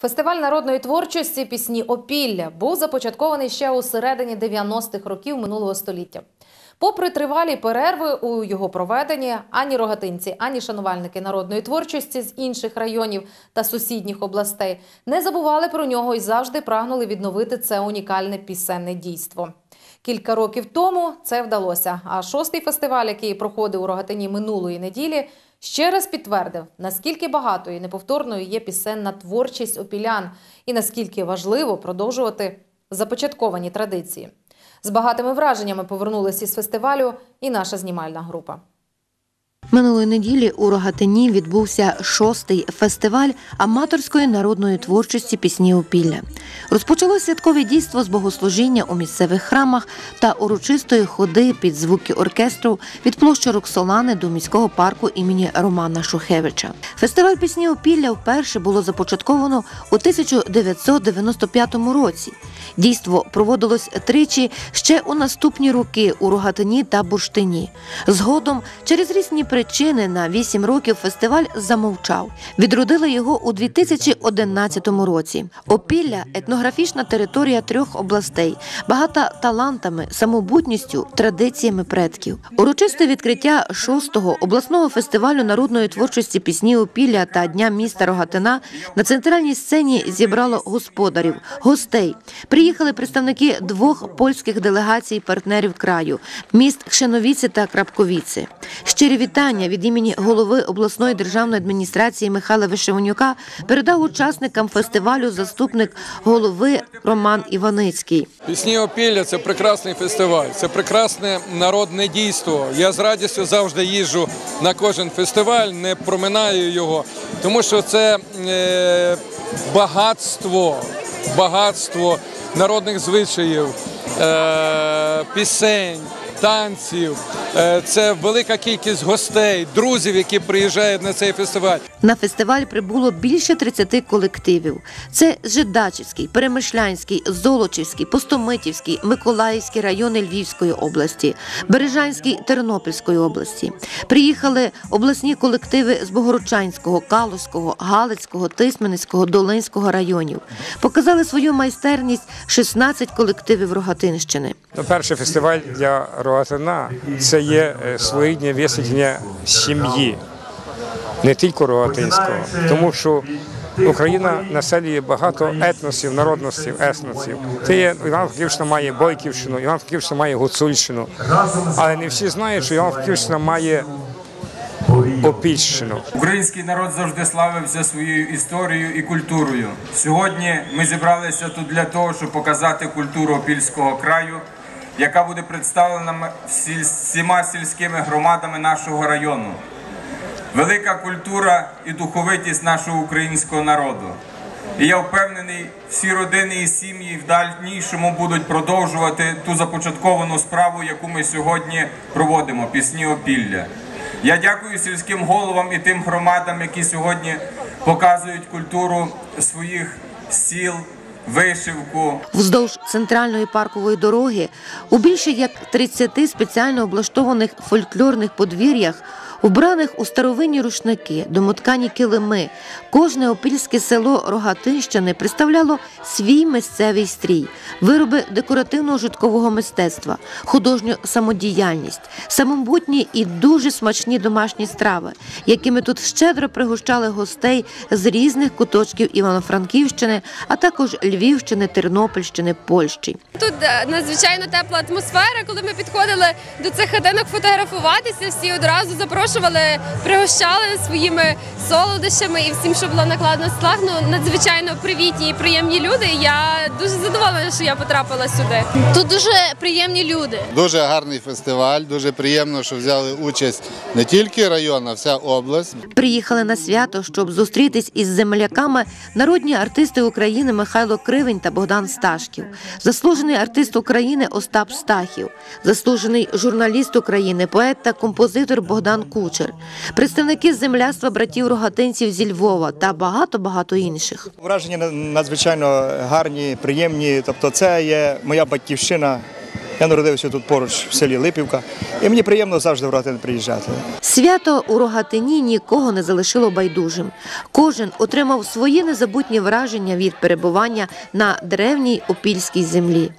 Фестиваль народної творчості пісні Опілля був започаткований ще у середині 90-х років минулого століття. Попри тривалі перерви у його проведенні, ані рогатинці, ані шанувальники народної творчості з інших районів та сусідніх областей не забували про нього і завжди прагнули відновити це унікальне пісенне дійство. Кілька років тому це вдалося. А шостий фестиваль, який проходив у Рогатині минулої неділі, ще раз підтвердив, наскільки багатою і неповторною є пісенна творчість опілян і наскільки важливо продовжувати започатковані традиції. З багатими враженнями повернулися із фестивалю і наша знімальна група. Минулої неділі у Рогатині відбувся шостий фестиваль аматорської народної творчості пісні Опілля. Розпочалось святкове дійство з богослужіння у місцевих храмах та урочистої ходи під звуки оркестру від площі Роксолани до міського парку імені Романа Шухевича. Фестиваль пісні Опілля вперше було започатковано у 1995 році. Дійство проводилось тричі ще у наступні роки у Рогатині та Бурштині. Згодом, через різні причини, на 8 років фестиваль замовчав. Відродили його у 2011 році. Опілля етнографічна територія трьох областей, багата талантами, самобутністю, традиціями предків. Урочисте відкриття шостого обласного фестивалю народної творчості пісні Опілля та Дня міста Рогатина на центральній сцені зібрало господарів, гостей. Приїхали представники двох польських делегацій партнерів краю міст Кшеновіці та Крапковіці. Щирі вітання від імені голови обласної державної адміністрації Михайла Вишевонюка передав учасникам фестивалю заступник голови Роман Іваницький. Пісні Опілля це прекрасний фестиваль, це прекрасне народне дійство. Я з радістю завжди їжджу на кожен фестиваль, не проминаю його, тому що це е, багатство, багатство народних звичаїв, е, пісень. Танців, Е, це велика кількість гостей, друзів, які приїжджають на цей фестиваль. На фестиваль прибуло більше 30 колективів. Це Жидачівський, Перемишлянський, Золочівський, Постомитівський, Миколаївський райони Львівської області, Бережанський Тернопільської області. Приїхали обласні колективи з Богородчанського, Калузького, Галицького, Тисменницького, Долинського районів. Показали свою майстерність 16 колективів Рогатинщини. Перший фестиваль для Рогатина це є е, своєрідне висвітлення сім'ї, не тільки Рогатинського, тому що Україна населює багато етносів, народностей, есносів. Це є Івано-Франківщина має Бойківщину, Івано-Франківщина має Гуцульщину, але не всі знають, що Івано-Франківщина має Опільщину. Український народ завжди славився своєю історією і культурою. Сьогодні ми зібралися тут для того, щоб показати культуру Опільського краю, яка буде представлена всіма сільськими громадами нашого району. Велика культура і духовитість нашого українського народу. І я впевнений, всі родини і сім'ї в дальнішому будуть продовжувати ту започатковану справу, яку ми сьогодні проводимо пісні опілля. Я дякую сільським головам і тим громадам, які сьогодні показують культуру своїх сіл, вишивку, Вздовж центральної паркової дороги у більше як 30 спеціально облаштованих фольклорних подвір'ях, вбраних у старовинні рушники, домоткані килими, кожне опільське село Рогатинщини представляло свій місцевий стрій, вироби декоративного житкового мистецтва, художню самодіяльність, самобутні і дуже смачні домашні страви, якими тут щедро пригощали гостей з різних куточків Івано-Франківщини, а також Львівщини, Тернопільщини, Польщі. Тут е, надзвичайно тепла атмосфера. Коли ми підходили до цих хатинок фотографуватися, всі одразу запрошували, пригощали своїми солодощами і всім, що було накладно. Ну надзвичайно привітні і приємні люди. Я дуже задоволена, що я потрапила сюди. Тут дуже приємні люди. Дуже гарний фестиваль. Дуже приємно, що взяли участь не тільки район, а вся область. Приїхали на свято, щоб зустрітись із земляками народні артисти України Михайло Кривень та Богдан Сташків, заслужений артист України Остап Стахів, заслужений журналіст України, поет та композитор Богдан Кучер, представники земляства братів рогатинців зі Львова та багато багато інших. Враження на- надзвичайно гарні, приємні. Тобто, це є моя батьківщина. Я народився тут поруч в селі Липівка, і мені приємно завжди в Рогатин приїжджати. Свято у Рогатині нікого не залишило байдужим. Кожен отримав свої незабутні враження від перебування на древній опільській землі.